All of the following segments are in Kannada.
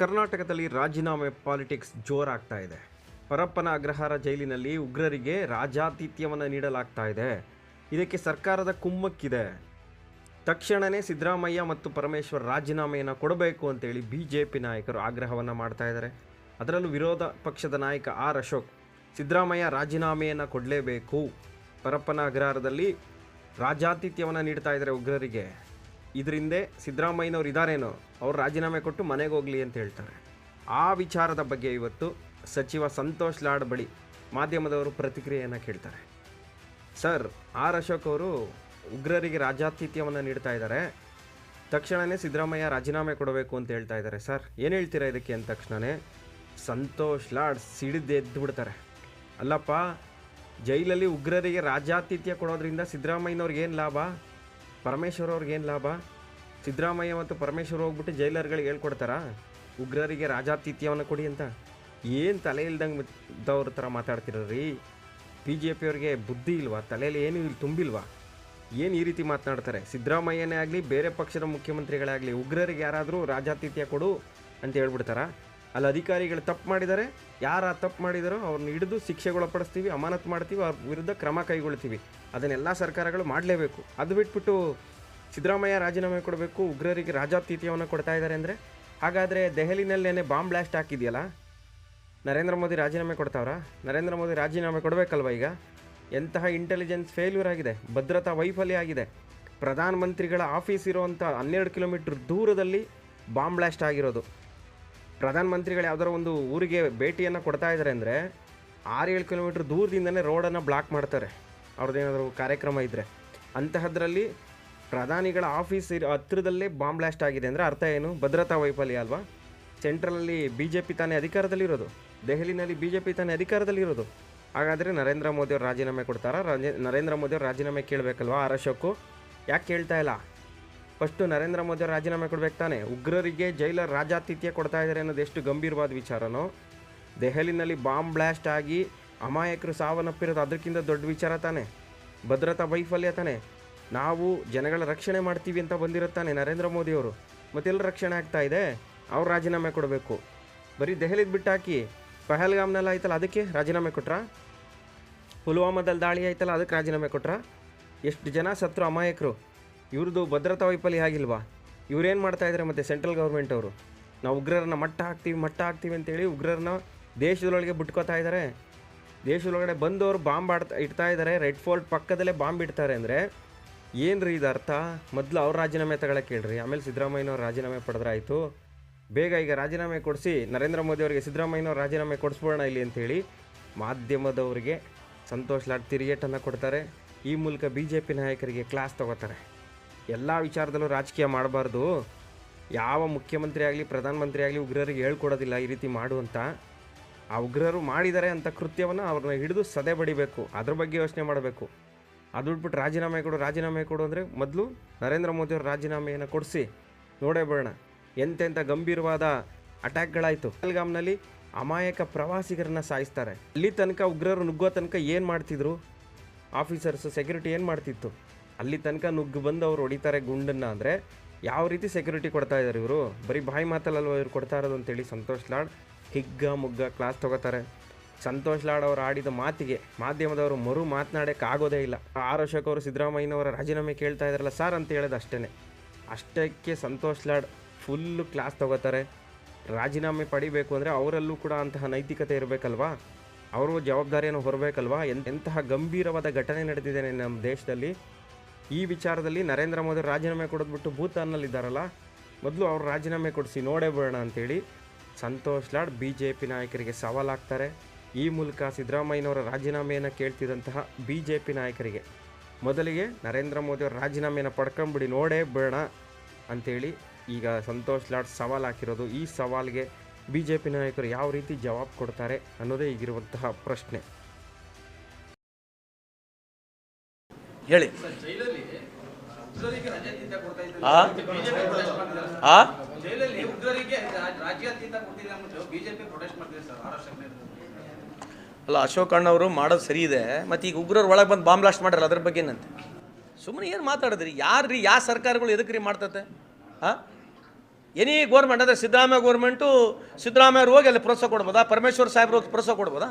ಕರ್ನಾಟಕದಲ್ಲಿ ರಾಜೀನಾಮೆ ಪಾಲಿಟಿಕ್ಸ್ ಜೋರಾಗ್ತಾ ಇದೆ. ಪರಪ್ಪನ ಅಗ್ರಹಾರ ಜೈಲಿನಲ್ಲಿ ಉಗ್ರರಿಗೆ ರಾಜಾತಿಥ್ಯವನ್ನು ನೀಡಲಾಗ್ತಾ ಇದೆ. ಇದಕ್ಕೆ ಸರ್ಕಾರದ ಕುಮ್ಮಕ್ಕಿದೆ. ತಕ್ಷಣವೇ ಸಿದ್ದರಾಮಯ್ಯ ಮತ್ತು ಪರಮೇಶ್ವರ್ ರಾಜೀನಾಮೆಯನ್ನು ಕೊಡಬೇಕು ಅಂತೇಳಿ ಬಿ ಜೆ ಪಿ ನಾಯಕರು ಆಗ್ರಹವನ್ನು ಮಾಡ್ತಾ ಇದ್ದಾರೆ. ಅದರಲ್ಲೂ ವಿರೋಧ ಪಕ್ಷದ ನಾಯಕ ಆರ್ ಅಶೋಕ್, ಸಿದ್ದರಾಮಯ್ಯ ರಾಜೀನಾಮೆಯನ್ನು ಕೊಡಲೇಬೇಕು. ಪರಪ್ಪನ ಅಗ್ರಹಾರದಲ್ಲಿ ರಾಜಾತಿಥ್ಯವನ್ನು ನೀಡ್ತಾ ಇದ್ದಾರೆ ಉಗ್ರರಿಗೆ. ಇದರಿಂದ ಸಿದ್ದರಾಮಯ್ಯನವ್ರು ಇದ್ದಾರೇನೋ ಅವ್ರು ರಾಜೀನಾಮೆ ಕೊಟ್ಟು ಮನೆಗೆ ಹೋಗಲಿ ಅಂತ ಹೇಳ್ತಾರೆ. ಆ ವಿಚಾರದ ಬಗ್ಗೆ ಇವತ್ತು ಸಚಿವ ಸಂತೋಷ್ ಲಾಡ್ ಬಳಿ ಮಾಧ್ಯಮದವರು ಪ್ರತಿಕ್ರಿಯೆಯನ್ನು ಕೇಳ್ತಾರೆ. ಸರ್, ಆರ್ ಅಶೋಕ್ ಅವರು ಉಗ್ರರಿಗೆ ರಾಜಾತಿಥ್ಯವನ್ನು ನೀಡ್ತಾ ಇದ್ದಾರೆ. ತಕ್ಷಣವೇ ಸಿದ್ದರಾಮಯ್ಯ ರಾಜೀನಾಮೆ ಕೊಡಬೇಕು ಅಂತ ಹೇಳ್ತಾ ಇದ್ದಾರೆ. ಸರ್, ಏನು ಹೇಳ್ತೀರಾ ಇದಕ್ಕೆ ಅಂದ ತಕ್ಷಣವೇ ಸಂತೋಷ್ ಲಾಡ್ ಸಿಡಿದೆದ್ದು ಬಿಡ್ತಾರೆ. ಅಲ್ಲಪ್ಪ, ಜೈಲಲ್ಲಿ ಉಗ್ರರಿಗೆ ರಾಜಾತಿಥ್ಯ ಕೊಡೋದ್ರಿಂದ ಸಿದ್ದರಾಮಯ್ಯನವ್ರಿಗೆ ಏನು ಲಾಭ? ಪರಮೇಶ್ವರ್ ಅವ್ರಿಗೆ ಏನು ಲಾಭ? ಸಿದ್ದರಾಮಯ್ಯ ಮತ್ತು ಪರಮೇಶ್ವರ್ ಹೋಗ್ಬಿಟ್ಟು ಜೈಲರ್ಗಳಿಗೆ ಹೇಳ್ಕೊಡ್ತಾರಾ? ಉಗ್ರರಿಗೆ ರಾಜಾತಿಥ್ಯವನ್ನು ಕೊಡಿ ಅಂತ. ಏನು ತಲೆ ಇಲ್ದಂಗೆ ಇದ್ದವ್ರ ಥರ ಮಾತಾಡ್ತಿರ್ರಿ ಬಿ ಜೆ ಪಿಯವ್ರಿಗೆ ಬುದ್ಧಿ ಇಲ್ವಾ? ತಲೆಯಲ್ಲಿ ಏನು ಇಲ್ಲಿ ತುಂಬಿಲ್ವಾ? ಏನು ಈ ರೀತಿ ಮಾತನಾಡ್ತಾರೆ? ಸಿದ್ದರಾಮಯ್ಯನೇ ಆಗಲಿ, ಬೇರೆ ಪಕ್ಷದ ಮುಖ್ಯಮಂತ್ರಿಗಳೇ ಆಗಲಿ, ಉಗ್ರರಿಗೆ ಯಾರಾದರೂ ರಾಜಾತಿಥ್ಯ ಕೊಡು ಅಂತ ಹೇಳ್ಬಿಡ್ತಾರಾ? ಅಲ್ಲಿ ಅಧಿಕಾರಿಗಳು ತಪ್ಪು ಮಾಡಿದ್ದಾರೆ. ಯಾರು ಆ ತಪ್ಪು ಮಾಡಿದಾರೋ ಅವ್ರನ್ನ ಹಿಡಿದು ಶಿಕ್ಷೆಗೊಳಪಡಿಸ್ತೀವಿ, ಅಮಾನತು ಮಾಡ್ತೀವಿ, ಅವ್ರ ವಿರುದ್ಧ ಕ್ರಮ ಕೈಗೊಳ್ತೀವಿ. ಅದನ್ನೆಲ್ಲ ಸರ್ಕಾರಗಳು ಮಾಡಲೇಬೇಕು. ಅದು ಬಿಟ್ಬಿಟ್ಟು ಸಿದ್ದರಾಮಯ್ಯ ರಾಜೀನಾಮೆ ಕೊಡಬೇಕು, ಉಗ್ರರಿಗೆ ರಾಜಾತಿಥ್ಯವನ್ನು ಕೊಡ್ತಾ ಇದ್ದಾರೆ ಅಂದರೆ? ಹಾಗಾದರೆ ದೆಹಲಿನಲ್ಲೇನೆ ಬಾಂಬ್ ಬ್ಲಾಸ್ಟ್ ಹಾಕಿದೆಯಲ್ಲ? ನರೇಂದ್ರ ಮೋದಿ ರಾಜೀನಾಮೆ ಕೊಡ್ತಾವ್ರಾ? ನರೇಂದ್ರ ಮೋದಿ ರಾಜೀನಾಮೆ ಕೊಡಬೇಕಲ್ವ ಈಗ? ಎಂತಹ ಇಂಟೆಲಿಜೆನ್ಸ್ ಫೇಲ್ಯೂರ್ ಆಗಿದೆ, ಭದ್ರತಾ ವೈಫಲ್ಯ ಆಗಿದೆ. ಪ್ರಧಾನಮಂತ್ರಿಗಳ ಆಫೀಸ್ ಇರುವಂಥ ಹನ್ನೆರಡು ಕಿಲೋಮೀಟ್ರ್ ದೂರದಲ್ಲಿ ಬಾಂಬ್ ಬ್ಲಾಸ್ಟ್ ಆಗಿರೋದು. ಪ್ರಧಾನಮಂತ್ರಿಗಳು ಯಾವ್ದಾರ ಒಂದು ಊರಿಗೆ ಭೇಟಿಯನ್ನು ಕೊಡ್ತಾ ಇದ್ದಾರೆ ಅಂದರೆ ಆರು ಏಳು ಕಿಲೋಮೀಟ್ರ್ ದೂರದಿಂದನೇ ರೋಡನ್ನು ಬ್ಲಾಕ್ ಮಾಡ್ತಾರೆ. ಅವ್ರದ್ದೇನಾದರೂ ಕಾರ್ಯಕ್ರಮ ಇದ್ದರೆ ಅಂತಹದ್ರಲ್ಲಿ ಪ್ರಧಾನಿಗಳ ಆಫೀಸ್ ಹತ್ತಿರದಲ್ಲೇ ಬಾಂಬ್ ಬ್ಲಾಸ್ಟ್ ಆಗಿದೆ ಅಂದರೆ ಅರ್ಥ ಏನು? ಭದ್ರತಾ ವೈಫಲ್ಯ ಅಲ್ವಾ? ಸೆಂಟ್ರಲಲ್ಲಿ ಬಿ ಜೆ ಪಿ ತಾನೇ ಅಧಿಕಾರದಲ್ಲಿರೋದು. ದೆಹಲಿನಲ್ಲಿ ಬಿ ಜೆ ಪಿ ತಾನೇ ಅಧಿಕಾರದಲ್ಲಿರೋದು. ಹಾಗಾದರೆ ನರೇಂದ್ರ ಅವರು ರಾಜೀನಾಮೆ ಕೊಡ್ತಾರಾ? ರಾಜ ನರೇಂದ್ರ ಮೋದಿ ಅವರು ರಾಜೀನಾಮೆ ಕೇಳಬೇಕಲ್ವಾ ಆರ್ ಅಶೋಕು ಯಾಕೆ ಕೇಳ್ತಾ ಇಲ್ಲ? ಫಸ್ಟು ನರೇಂದ್ರ ಮೋದಿ ರಾಜೀನಾಮೆ ಕೊಡ್ಬೇಕು ತಾನೆ. ಉಗ್ರರಿಗೆ ಜೈಲರ್ ರಾಜಾತಿಥ್ಯ ಕೊಡ್ತಾ ಇದ್ದಾರೆ ಅನ್ನೋದು ಎಷ್ಟು ಗಂಭೀರವಾದ ವಿಚಾರನೋ. ದೆಹಲಿನಲ್ಲಿ ಬಾಂಬ್ ಬ್ಲಾಸ್ಟ್ ಆಗಿ ಅಮಾಯಕರು ಸಾವನ್ನಪ್ಪಿರೋದು ಅದಕ್ಕಿಂತ ದೊಡ್ಡ ವಿಚಾರ ತಾನೆ. ಭದ್ರತಾ ವೈಫಲ್ಯ ತಾನೆ. ನಾವು ಜನಗಳ ರಕ್ಷಣೆ ಮಾಡ್ತೀವಿ ಅಂತ ಬಂದಿರುತ್ತಾನೆ ನರೇಂದ್ರ ಮೋದಿಯವರು ಮತ್ತೆಲ್ಲ ರಕ್ಷಣೆ ಆಗ್ತಾ ಇದೆ. ಅವ್ರು ರಾಜೀನಾಮೆ ಕೊಡಬೇಕು. ಬರೀ ದೆಹಲಿಗೆ ಬಿಟ್ಟಾಕಿ ಪಹಲ್ಗಾಮ್ನೆಲ್ಲ ಆಯ್ತಲ್ಲ, ಅದಕ್ಕೆ ರಾಜೀನಾಮೆ ಕೊಟ್ರಾ? ಪುಲ್ವಾಮಾದಲ್ಲಿ ದಾಳಿ ಆಯ್ತಲ್ಲ, ಅದಕ್ಕೆ ರಾಜೀನಾಮೆ ಕೊಟ್ರಾ? ಎಷ್ಟು ಜನ ಸತ್ರು ಅಮಾಯಕರು? ಇವ್ರದ್ದು ಭದ್ರತಾ ವೈಫಲ್ಯ ಆಗಿಲ್ವಾ? ಇವ್ರೇನು ಮಾಡ್ತಾ ಇದ್ದಾರೆ ಮತ್ತು ಸೆಂಟ್ರಲ್ ಗೌರ್ಮೆಂಟ್ ಅವರು? ನಾವು ಉಗ್ರರನ್ನ ಮಟ್ಟ ಹಾಕ್ತೀವಿ ಮಟ್ಟ ಹಾಕ್ತೀವಿ ಅಂತೇಳಿ ಉಗ್ರರನ್ನ ದೇಶದೊಳಗೆ ಬಿಟ್ಕೋತಾ ಇದ್ದಾರೆ ದೇಶದೊಳಗಡೆ ಬಂದವರು ಬಾಂಬ್ ಆಡ್ತಾ ಇಡ್ತಾ ಇದ್ದಾರೆ ರೆಡ್ ಫೋರ್ಟ್ ಪಕ್ಕದಲ್ಲೇ ಬಾಂಬ್ ಇಡ್ತಾರೆ ಅಂದರೆ ಏನು ರೀ ಇದು ಅರ್ಥ? ಮೊದಲು ಅವ್ರ ರಾಜೀನಾಮೆ ತಗೊಳಕ್ಕೆ ಹೇಳ್ರಿ ಆಮೇಲೆ ಸಿದ್ದರಾಮಯ್ಯನವ್ರು ರಾಜೀನಾಮೆ ಪಡೆದ್ರಾಯಿತು. ಬೇಗ ಈಗ ರಾಜೀನಾಮೆ ಕೊಡಿಸಿ ನರೇಂದ್ರ ಮೋದಿ ಅವರಿಗೆ ಸಿದ್ದರಾಮಯ್ಯನವ್ರು ರಾಜೀನಾಮೆ ಕೊಡಿಸ್ಬೋಣ ಇಲ್ಲಿ ಅಂತೇಳಿ ಮಾಧ್ಯಮದವರಿಗೆ ಸಂತೋಷ್ ಲಾಡ್ ತಿರುಗೇಟನ್ನು ಕೊಡ್ತಾರೆ. ಈ ಮೂಲಕ ಬಿ ಜೆ ಪಿ ನಾಯಕರಿಗೆ ಕ್ಲಾಸ್ ತಗೋತಾರೆ. ಎಲ್ಲ ವಿಚಾರದಲ್ಲೂ ರಾಜಕೀಯ ಮಾಡಬಾರ್ದು. ಯಾವ ಮುಖ್ಯಮಂತ್ರಿ ಆಗಲಿ, ಪ್ರಧಾನಮಂತ್ರಿ ಆಗಲಿ ಉಗ್ರರಿಗೆ ಹೇಳ್ಕೊಡೋದಿಲ್ಲ ಈ ರೀತಿ ಮಾಡುವಂತ ಆ ಉಗ್ರರು ಮಾಡಿದ್ದಾರೆ ಅಂತ ಕೃತ್ಯವನ್ನು ಅವ್ರನ್ನ ಹಿಡಿದು ಸದೆ ಬಡಿಬೇಕು. ಅದ್ರ ಬಗ್ಗೆ ಯೋಚನೆ ಮಾಡಬೇಕು. ಅದು ಬಿಟ್ಬಿಟ್ಟು ರಾಜೀನಾಮೆ ಕೊಡು ರಾಜೀನಾಮೆ ಕೊಡು ಅಂದರೆ ಮೊದಲು ನರೇಂದ್ರ ಮೋದಿ ಅವ್ರ ರಾಜೀನಾಮೆಯನ್ನು ಕೊಡಿಸಿ. ನೋಡೇ ಬರೋಣ. ಎಂತೆಂಥ ಗಂಭೀರವಾದ ಅಟ್ಯಾಕ್ಗಳಾಯಿತು. ಪಹಲ್ಗಾಮ್ನಲ್ಲಿ ಅಮಾಯಕ ಪ್ರವಾಸಿಗರನ್ನ ಸಾಯಿಸ್ತಾರೆ. ಅಲ್ಲಿ ತನಕ ಉಗ್ರರು ನುಗ್ಗೋ ತನಕ ಏನು ಮಾಡ್ತಿದ್ರು? ಆಫೀಸರ್ಸ್, ಸೆಕ್ಯೂರಿಟಿ ಏನು ಮಾಡ್ತಿತ್ತು? ಅಲ್ಲಿ ತನಕ ನುಗ್ಗು ಬಂದು ಅವ್ರು ಹೊಡಿತಾರೆ ಗುಂಡನ್ನು ಅಂದರೆ ಯಾವ ರೀತಿ ಸೆಕ್ಯೂರಿಟಿ ಕೊಡ್ತಾ ಇದ್ದಾರೆ ಇವರು? ಬರೀ ಬಾಯಿ ಮಾತಲ್ಲಲ್ವ ಇವ್ರು ಕೊಡ್ತಾ ಇರೋದು ಅಂತೇಳಿ ಸಂತೋಷ್ ಲಾಡ್ ಹಿಗ್ಗ ಮುಗ್ಗ ಕ್ಲಾಸ್ ತಗೋತಾರೆ. ಸಂತೋಷ್ ಲಾಡ್ ಅವರು ಆಡಿದ ಮಾತಿಗೆ, ಮಾಧ್ಯಮದವರು ಮರು ಮಾತನಾಡೋಕ್ಕೆ ಆಗೋದೇ ಇಲ್ಲ. ಆರ್ ಅಶೋಕ್ ಅವರು ಸಿದ್ದರಾಮಯ್ಯನವರ ರಾಜೀನಾಮೆ ಕೇಳ್ತಾ ಇದ್ರಲ್ಲ ಸರ್ ಅಂತ ಹೇಳೋದು ಅಷ್ಟೇ ಅಷ್ಟಕ್ಕೆ ಸಂತೋಷ್ ಲಾಡ್ ಫುಲ್ಲು ಕ್ಲಾಸ್ ತಗೋತಾರೆ. ರಾಜೀನಾಮೆ ಪಡಿಬೇಕು ಅಂದರೆ ಅವರಲ್ಲೂ ಕೂಡ ಅಂತಹ ನೈತಿಕತೆ ಇರಬೇಕಲ್ವಾ? ಅವರು ಜವಾಬ್ದಾರಿಯನ್ನು ಹೊರಬೇಕಲ್ವಾ? ಎಂತಹ ಗಂಭೀರವಾದ ಘಟನೆ ನಡೆದಿದೆ ನಮ್ಮ ದೇಶದಲ್ಲಿ? ಈ ವಿಚಾರದಲ್ಲಿ ನರೇಂದ್ರ ಮೋದಿ ರಾಜೀನಾಮೆ ಕೊಡೋದ್ಬಿಟ್ಟು ಭೂತಾನ್ನಲ್ಲಿದ್ದಾರಲ್ಲ ಮೊದಲು ಅವ್ರು ರಾಜೀನಾಮೆ ಕೊಡಿಸಿ ನೋಡೇ ಬಿಡೋಣ ಅಂತೇಳಿ Santosh Lad B J P ನಾಯಕರಿಗೆ ಸವಾಲಾಗ್ತಾರೆ ಈ ಮೂಲಕ ಸಿದ್ದರಾಮಯ್ಯನವರ ರಾಜೀನಾಮೆಯನ್ನು ಕೇಳ್ತಿದ್ದಂತಹ ಬಿ ಜೆ ಪಿ ನಾಯಕರಿಗೆ ಮೊದಲಿಗೆ ನರೇಂದ್ರ ಮೋದಿ ಅವರ ರಾಜೀನಾಮೆಯನ್ನು ಪಡ್ಕೊಂಬಿಡಿ, ನೋಡೇ ಬೇಡ ಅಂತೇಳಿ ಈಗ ಸಂತೋಷ್ ಲಾಡ್ ಸವಾಲು ಹಾಕಿರೋದು. ಈ ಸವಾಲ್ಗೆ ಬಿ ಜೆ ಪಿ ನಾಯಕರು ಯಾವ ರೀತಿ ಜವಾಬ್ ಕೊಡ್ತಾರೆ ಅನ್ನೋದೇ ಈಗಿರುವಂತಹ ಪ್ರಶ್ನೆ. ಹೇಳಿ. ಅಲ್ಲ ಅಶೋಕ್ ಅಣ್ಣವರು ಮಾಡೋದು ಸರಿ ಇದೆ ಮತ್ತು ಈಗ ಉಗ್ರರು ಒಳಗೆ ಬಂದು ಬಾಂಬ್ ಬ್ಲಾಸ್ಟ್ ಮಾಡ್ರಲ್ಲ ಅದ್ರ ಬಗ್ಗೆ ಏನಂತೆ? ಸುಮ್ಮನೆ ಏನು ಮಾತಾಡಿದ್ರಿ? ಯಾರು ರೀ ಯಾವ ಸರ್ಕಾರಗಳು ಎದಕ್ಕೆ ರೀ ಮಾಡ್ತತೆ? ಹಾಂ ಎನಿ ಗೋರ್ಮೆಂಟ್ ಅಂದರೆ ಸಿದ್ದರಾಮಯ್ಯ ಗೋರ್ಮೆಂಟು ಸಿದ್ದರಾಮಯ್ಯ ಅವ್ರು ಹೋಗಿ ಅಲ್ಲಿ ಪ್ರೋತ್ಸಾಹ ಕೊಡ್ಬೋದಾ? ಪರಮೇಶ್ವರ್ ಸಾಹೇಬ್ರು ಹೋಗಿ ಪ್ರೋತ್ಸಾಹ ಕೊಡ್ಬೋದಾ?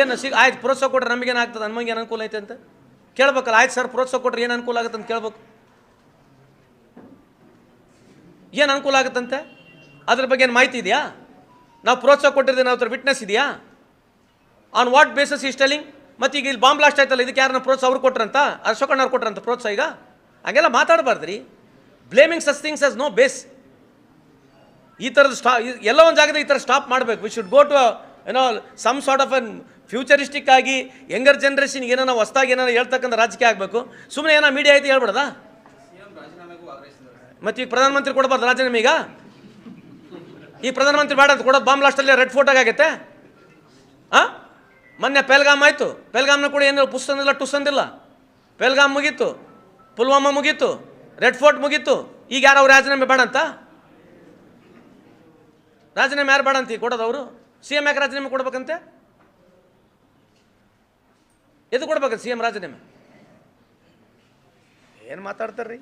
ಏನು ಸಿಗ ಆಯ್ತು ಪ್ರೋತ್ಸಾಹ ಕೊಟ್ರೆ ನಮಗೇನು ಆಗ್ತದೆ? ನಮಗೆ ಏನು ಅನುಕೂಲ ಐತೆ ಅಂತ? ಕೇಳ್ಬೇಕಲ್ಲ ಆಯ್ತು ಸರ್ ಪ್ರೋತ್ಸಾಹ ಕೊಟ್ರೆ ಏನು ಅನುಕೂಲ ಆಗುತ್ತೆ ಅಂತ ಕೇಳ್ಬೇಕು. ಏನು ಅನುಕೂಲ ಆಗುತ್ತಂತೆ? ಅದ್ರ ಬಗ್ಗೆ ಏನು ಮಾಹಿತಿ ಇದೆಯಾ? ನಾವು ಪ್ರೋತ್ಸಾಹ ಕೊಟ್ಟಿದ್ದೀವಿ ನಾವು ಹತ್ರ ವಿಟ್ನೆಸ್ ಇದೆಯಾ on what basis is telling ಮತ್ತು ಈಗ ಇಲ್ಲಿ ಬಾಂಬ್ ಬ್ಲಾಸ್ಟ್ ಆಯ್ತಲ್ಲ, ಇದಕ್ಕೆ ಯಾರನ್ನ ಪ್ರೋತ್ಸಾಹ ಅವ್ರು ಕೊಟ್ರಂತ? ಅಶೋಕಣ್ಣವ್ರು ಕೊಟ್ರಂತ ಪ್ರೋತ್ಸಾಹ ಈಗ? ಹಂಗೆಲ್ಲ ಮಾತಾಡಬಾರ್ದು ರೀ blaming such things as no base ಈ ಥರದ ಸ್ಟಾ ಎಲ್ಲ ಒಂದು ಜಾಗದ ಈ ಥರ ಸ್ಟಾಪ್ ಮಾಡಬೇಕು. ವಿ ಶುಡ್ ಗೋ ಟು ಏನೋ some sort of un futuristic ಆಗಿ ಯಂಗರ್ ಜನ್ರೇಷನ್ಗೆ ಏನೋ ಹೊಸ್ದಾಗಿ ಏನೋ ಹೇಳ್ತಕ್ಕಂಥ ರಾಜಕೀಯ ಆಗಬೇಕು. ಸುಮ್ಮನೆ ಏನೋ ಮೀಡಿಯಾ ಐತಿ ಹೇಳ್ಬಿಡದಾ? ಮತ್ತು ಈಗ ಪ್ರಧಾನಮಂತ್ರಿ ಕೊಡಬಾರ್ದು ರಾಜೀನಾಮೆ ಈಗ? ಈ ಪ್ರಧಾನಮಂತ್ರಿ ಬೇಡ ಅಂತ ಕೊಡೋದು ಬಾಂಬ್ ಲಾಸ್ಟಲ್ಲೇ ರೆಡ್ ಫೋರ್ಟ್ ಆಗೈತೆ ಹಾಂ ಮೊನ್ನೆ ಪೆಲ್ಗಾಮ್ ಆಯಿತು. ಪೆಲ್ಗಾಮ್ನ ಕೂಡ ಏನು ಪುಸ್ತಂದಿಲ್ಲ ಟುಸ್ತಂದಿಲ್ಲ ಪೆಲ್ಗಾಮ್ ಮುಗೀತು. ಪುಲ್ವಾಮಾ ಮುಗೀತು. ರೆಡ್ ಫೋರ್ಟ್ ಮುಗೀತು. ಈಗ ಯಾರು ಅವ್ರು ರಾಜೀನಾಮೆ ಬೇಡ ಅಂತ? ರಾಜೀನಾಮೆ ಯಾರು ಬೇಡ ಅಂತ ಕೊಡೋದು ಅವರು? ಸಿ ಎಂ ಯಾಕೆ ರಾಜೀನಾಮೆ ಕೊಡ್ಬೇಕಂತೆ? ಎದು ಕೊಡ್ಬೇಕಂತ ಸಿ ಎಂ ರಾಜೀನಾಮೆ? ಏನು ಮಾತಾಡ್ತಾರ್ರಿ?